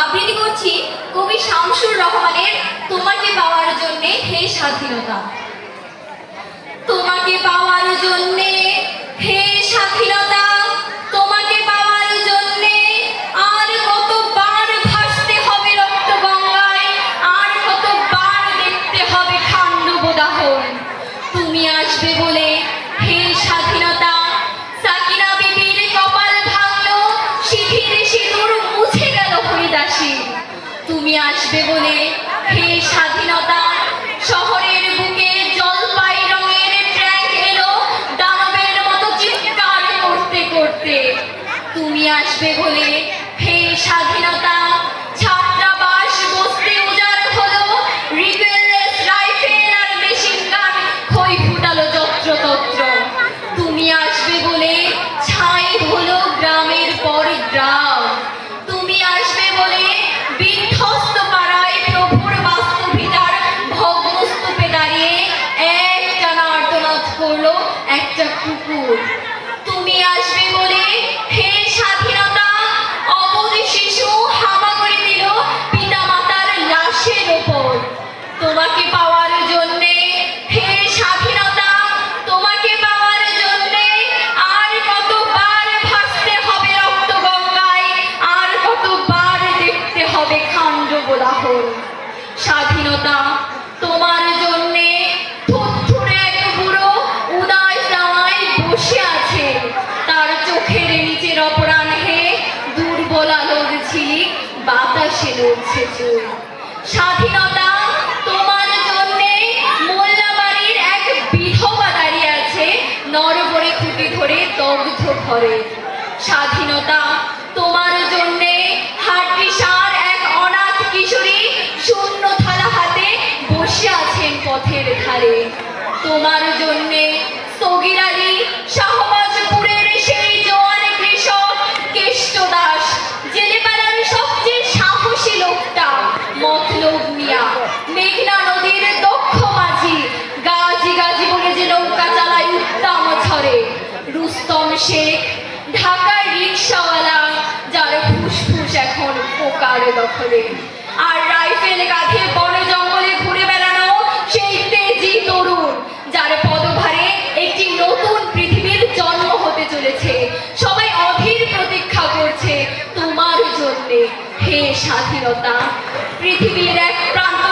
আবৃত্তি করছি কবি শামসুর রহমানের তোমাকে পাওয়ার জন্যে হে স্বাধীনতা। তোমাকে পাওয়ার জন্যে হে স্বাধীনতা, তোমাকে পাওয়ার তুমি আসবে বলে হে স্বাধীনতা একটা কুকুর তুমি আসবে বলে চুল স্বাধীনতা তোমার জন্যে মোল্লাবাড়ির এক বিধবা দাঁড়িয়ে আছে, নরবরে খুঁটি ধরে দগ্ধ ঘরে। স্বাধীনতা তোমার জন্যে হাট্টিসার এক অনাথ কিশোরী শূন্য থালা হাতে বসে আছেন পথের ধারে। তোমার জন্যে শেখ ঢাকার রিক্সাওয়ালা, যার ফুসফুস এখন পোকার দখলে। আর রাইফেল কাঁধে বনে জঙ্গলে ঘুরে বেড়ানো সেই তেজি তরুণ, যার পদভারে একটি নতুন পৃথিবীর জন্ম হতে চলেছে। সবাই অধীর প্রতীক্ষা করছে তোমার জন্যে। হে স্বাধীনতা, পৃথিবীর এক প্রান্ত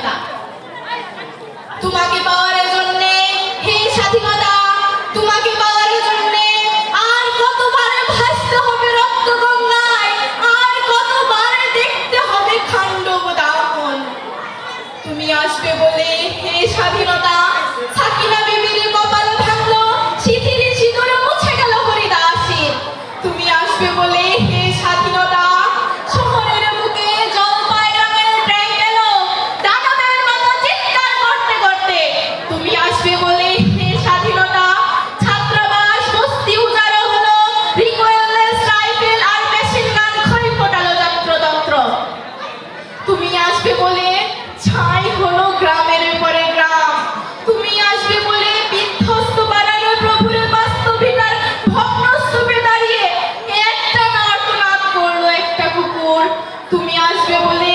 স্বাধীনতা। তোমাকে পাওয়ার জন্য হে স্বাধীনতা, তোমাকে পাওয়ার জন্য আর কতবার ভাসতে হবে রক্ত গঙ্গায় আর কতবার দেখতে হবে খান্ডব দাহন তুমি আসবে বলে হে স্বাধীনতা Tu me has.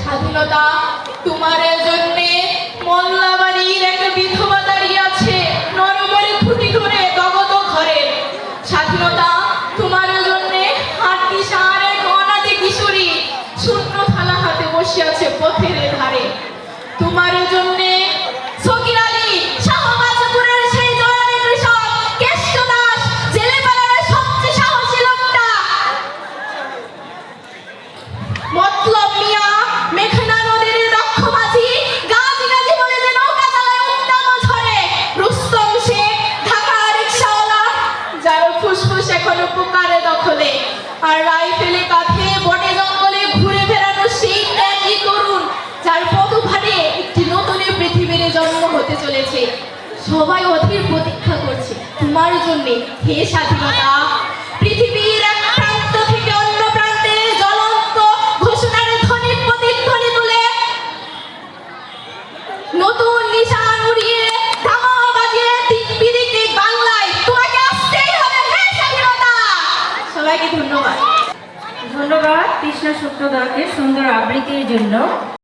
স্বাধীনতা তোমার জন্যে মোল্লাবাড়ির একটা বিধবা দাঁড়িয়ে আছে, নরমারে খুঁটি ধরে গগত ঘরে। স্বাধীনতা তোমার জন্যে হাতি সার এক অনাদি কিশোরী শূন্য থালা হাতে বসে আছে পথের ধারে। তোমার জন্য সবাই অধীর প্রতীক্ষা করছে। তোমার জন্যে হে স্বাধীনতা, পৃথিবীর এক নতুন বাংলায় সবাইকে ধন্যবাদ। ধন্যবাদ কৃষ্ণ শুক্রদাকে সুন্দর আবৃত্তির জন্য।